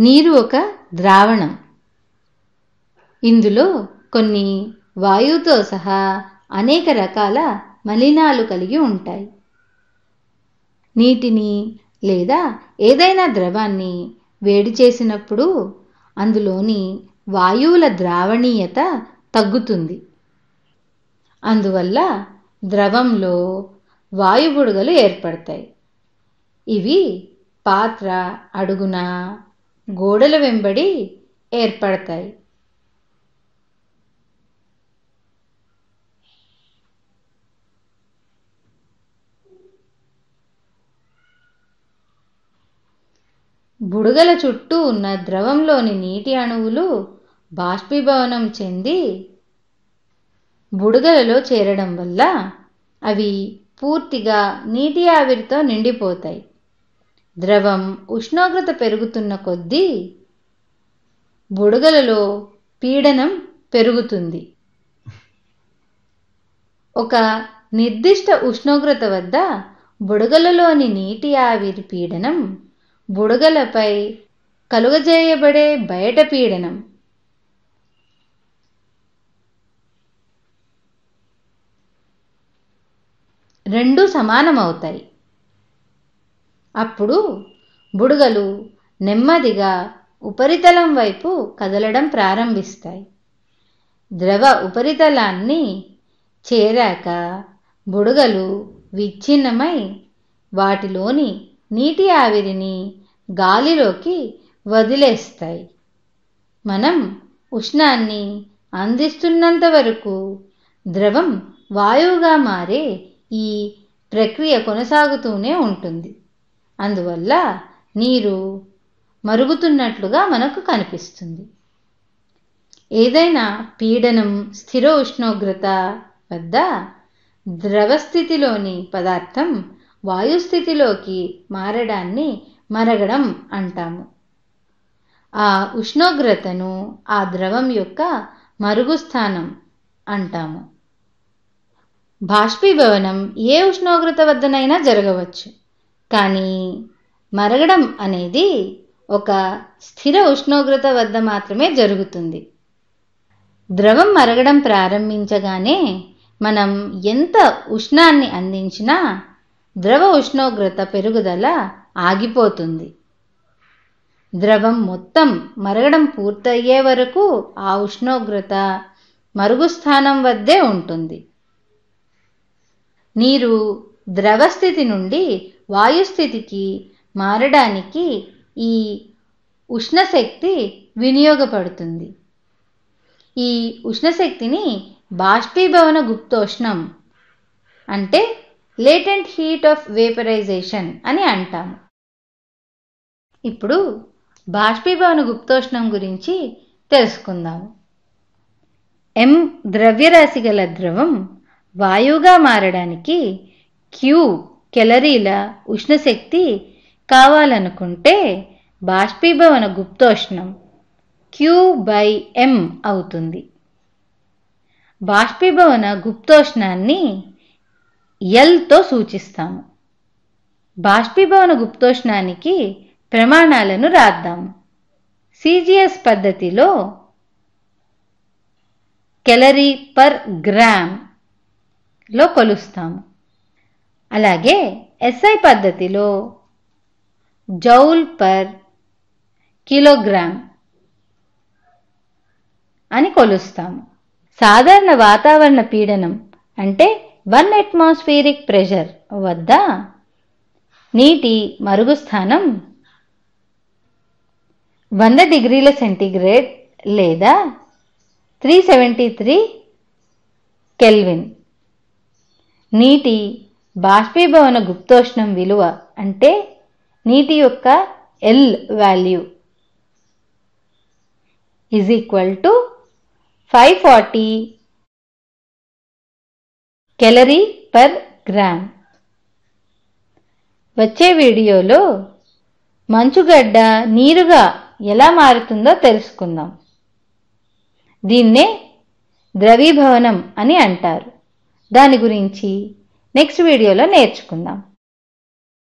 నీరు ఒక ద్రావణం. ఇందులో కొన్ని వాయువుతో సహా అనేక రకాల మలినాలు కలిగి ఉంటాయి. నీటిని లేదా ఏదైనా ద్రవాన్ని వేడి చేసినప్పుడు అందులోని వాయువుల ద్రావణీయత తగ్గుతుంది. అందువల్ల ద్రవంలో వాయుబుడగలు ఏర్పడతాయి. ఇవి పాత్ర అడుగున గోడల వెంబడి ఏర్పడతాయి. బుడగల చుట్టూ ఉన్న ద్రవంలోని నీటి అణువులు బాష్పీభవనం చెంది బుడగలలో చేరడం వల్ల అవి పూర్తిగా నీటి ఆవిరితో నిండిపోతాయి. ద్రవం ఉష్ణోగ్రత పెరుగుతున్న కొద్దీ బుడగలలో పీడనం పెరుగుతుంది. ఒక నిర్దిష్ట ఉష్ణోగ్రత వద్ద బుడగలలోని నీటి ఆవిరి పీడనం బుడగలపై కలుగజేయబడే బయట పీడనం. రెండు సమానమవుతాయి. అప్పుడు బుడగలు నెమ్మదిగా ఉపరితలం వైపు కదలడం ప్రారంభిస్తాయి. ద్రవ ఉపరితలాన్ని చేరాక బుడగలు విచ్ఛిన్నమై వాటిలోని నీటి ఆవిరిని గాలిలోకి వదిలేస్తాయి. మనం ఉష్ణాన్ని అందిస్తున్నంత వరకు ద్రవం వాయువుగా మారే ఈ ప్రక్రియ కొనసాగుతూనే ఉంటుంది. అందువల్ల నీరు మరుగుతున్నట్లుగా మనకు కనిపిస్తుంది. ఏదైనా పీడనం స్థిర ఉష్ణోగ్రత వద్ద ద్రవస్థితిలోని పదార్థం వాయుస్థితిలోకి మారడాన్ని మరగడం అంటాము. ఆ ఉష్ణోగ్రతను ఆ ద్రవం యొక్క మరుగుస్థానం అంటాము. బాష్పీభవనం ఏ ఉష్ణోగ్రత వద్దనైనా జరగవచ్చు. కానీ మరగడం అనేది ఒక స్థిర ఉష్ణోగ్రత వద్ద మాత్రమే జరుగుతుంది. ద్రవం మరగడం ప్రారంభించగానే మనం ఎంత ఉష్ణాన్ని అందించినా ద్రవ ఉష్ణోగ్రత పెరుగుదల ఆగిపోతుంది. ద్రవం మొత్తం మరగడం పూర్తయ్యే వరకు ఆ ఉష్ణోగ్రత మరుగుస్థానం వద్దే ఉంటుంది. నీరు ద్రవస్థితి నుండి వాయుస్థితికి మారడానికి ఈ ఉష్ణశక్తి వినియోగపడుతుంది. ఈ ఉష్ణశక్తిని బాష్పీభవన గుప్తోష్ణం అంటే లేటెంట్ హీట్ ఆఫ్ వేపరైజేషన్ అని అంటాము. ఇప్పుడు బాష్పీభవన గుప్తోష్ణం గురించి తెలుసుకుందాము. ఎం ద్రవ్యరాశి గల ద్రవం వాయువుగా మారడానికి క్యూ కెలరీల ఉష్ణశక్తి కావాలనుకుంటే బాష్పీభవన గుప్తోష్ణం క్యూ బై ఎం అవుతుంది. బాష్పీభవన గుప్తోష్ణాన్ని ఎల్తో సూచిస్తాము. బాష్పీభవన గుప్తోష్ణానికి ప్రమాణాలను రాద్దాము. సిజిఎస్ పద్ధతిలో కెలరీ పర్ గ్రామ్లో కొలుస్తాము. అలాగే ఎస్ఐ పద్ధతిలో జౌల్ పర్ కిలోగ్రామ్ అని కొలుస్తాము. సాధారణ వాతావరణ పీడనం అంటే వన్ అట్మాస్ఫియరిక్ ప్రెషర్ వద్ద నీటి మరుగుస్థానం వంద డిగ్రీల సెంటీగ్రేడ్ లేదా త్రీ సెవెంటీ త్రీ కెల్విన్ నీటి బాష్పీభవన గుప్తోష్ణం విలువ అంటే నీటి యొక్క L value is equal to five forty calorie per gram వచ్చే వీడియోలో మంచుగడ్డ నీరుగా ఎలా మారుతుందో తెలుసుకుందాం. దీన్నే ద్రవీభవనం అని అంటారు. దాని గురించి నెక్స్ట్ వీడియోలో నేర్చుకుందాం.